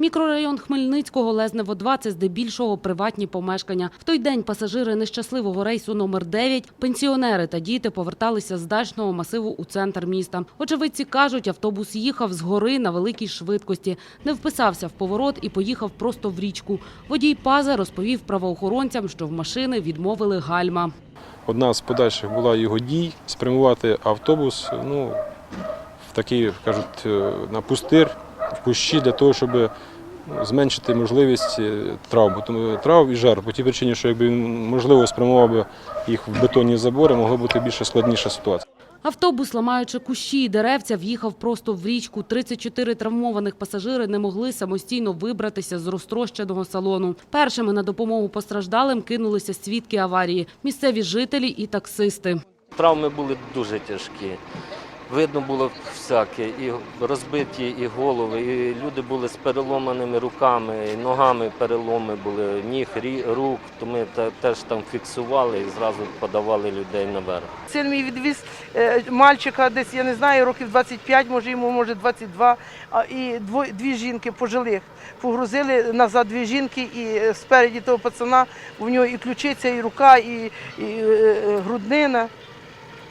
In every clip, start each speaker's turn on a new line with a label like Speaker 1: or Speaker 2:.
Speaker 1: Мікрорайон Хмельницького Лезнево-2 – це здебільшого приватні помешкання. В той день пасажири нещасливого рейсу номер 9, пенсіонери та діти поверталися з дачного масиву у центр міста. Очевидці кажуть, автобус їхав з гори на великій швидкості, не вписався в поворот і поїхав просто в річку. Водій Паза розповів правоохоронцям, що в машини відмовили гальма.
Speaker 2: Одна з подальших була його дій спрямувати автобус ну, в такий, кажуть, е, на пустир, кущі для того, щоб ну, зменшити можливість е, травм, Бо тому- травм і жертв. По тій причині, що якби він можливо спрямував би їх в бетонні забори, могла бути більше складніша ситуація.
Speaker 1: Автобус, ламаючи кущі і деревця, в'їхав просто в річку. 34 травмованих пасажири не могли самостійно вибратися з розтрощеного салону. Першими на допомогу постраждалим кинулися свідки аварії – місцеві жителі і таксисти.
Speaker 3: Травми були дуже тяжкі. Видно було всяке, і розбиті і голови, і люди були з переломаними руками, і ногами переломи були, ніг, рі- рук. То ми те- теж там фіксували і зразу подавали людей наверх.
Speaker 4: Син мій відвіз е, мальчика десь, я не знаю, років 25, може йому, може 22, а, і дві жінки пожилих. Погрузили назад дві жінки, і е, спереді того пацана у нього і ключиця, і рука, і, і е, груднина.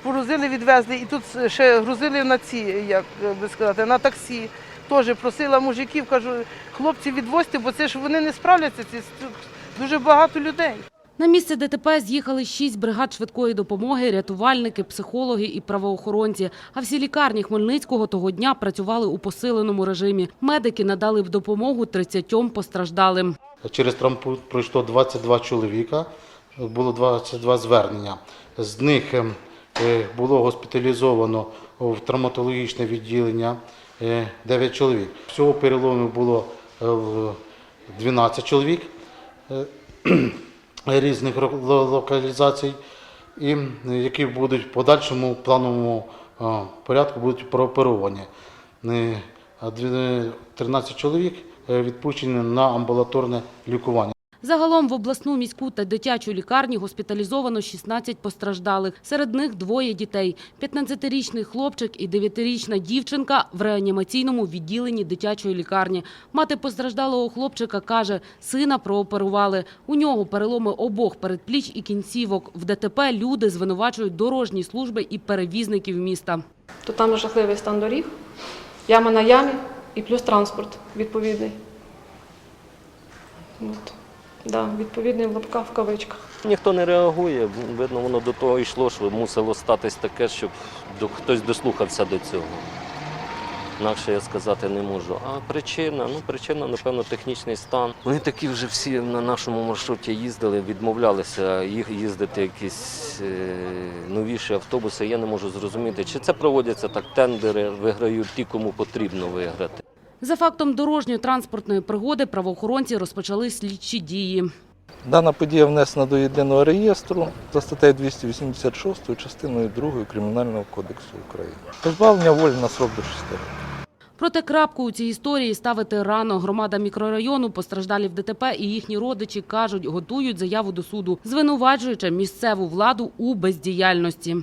Speaker 4: Погрузили, відвезли, і тут ще грузили на ці, як би сказати, на таксі. Теж просила мужиків, кажу, хлопці, відвозьте, бо це ж вони не справляться, це дуже багато людей.
Speaker 1: На місце ДТП з'їхали шість бригад швидкої допомоги, рятувальники, психологи і правоохоронці. А всі лікарні Хмельницького того дня працювали у посиленому режимі. Медики надали б допомогу 30 постраждалим.
Speaker 5: Через травмпункт пройшло 22 чоловіка, було 22 звернення. З них ем, е, було госпіталізовано в травматологічне відділення е, 9 чоловік. Всього переломів було е, 12 чоловік е, різних локалізацій, які будуть в подальшому плановому е, порядку будуть прооперовані. Е, а дві- 13 чоловік е, відпущені на амбулаторне лікування.
Speaker 1: Загалом в обласну міську та дитячу лікарні госпіталізовано 16 постраждалих. Серед них двоє дітей – 15-річний хлопчик і 9-річна дівчинка в реанімаційному відділенні дитячої лікарні. Мати постраждалого хлопчика каже, сина прооперували. У нього переломи обох передпліч і кінцівок. В ДТП люди звинувачують дорожні служби і перевізників міста.
Speaker 6: то там жахливий стан доріг, яма на ямі і плюс транспорт відповідний. От. Да, відповідний в лапках в кавичках.
Speaker 3: Ніхто не реагує. Видно, воно до того йшло, що мусило статись таке, щоб до- хтось дослухався до цього. Інакше я сказати не можу. А причина, ну причина, напевно, технічний стан. Вони такі вже всі на нашому маршруті їздили, відмовлялися їх їздити якісь е, новіші автобуси. Я не можу зрозуміти, чи це проводяться так тендери, виграють ті, кому потрібно виграти.
Speaker 1: За фактом дорожньої транспортної пригоди правоохоронці розпочали слідчі дії.
Speaker 7: Дана подія внесена до єдиного реєстру за статтею 286 частиною 2 Кримінального кодексу України. Позбавлення волі на срок до 6 років.
Speaker 1: Проте крапку у цій історії ставити рано. Громада мікрорайону, постраждалі в ДТП і їхні родичі кажуть, готують заяву до суду, звинувачуючи місцеву владу у бездіяльності.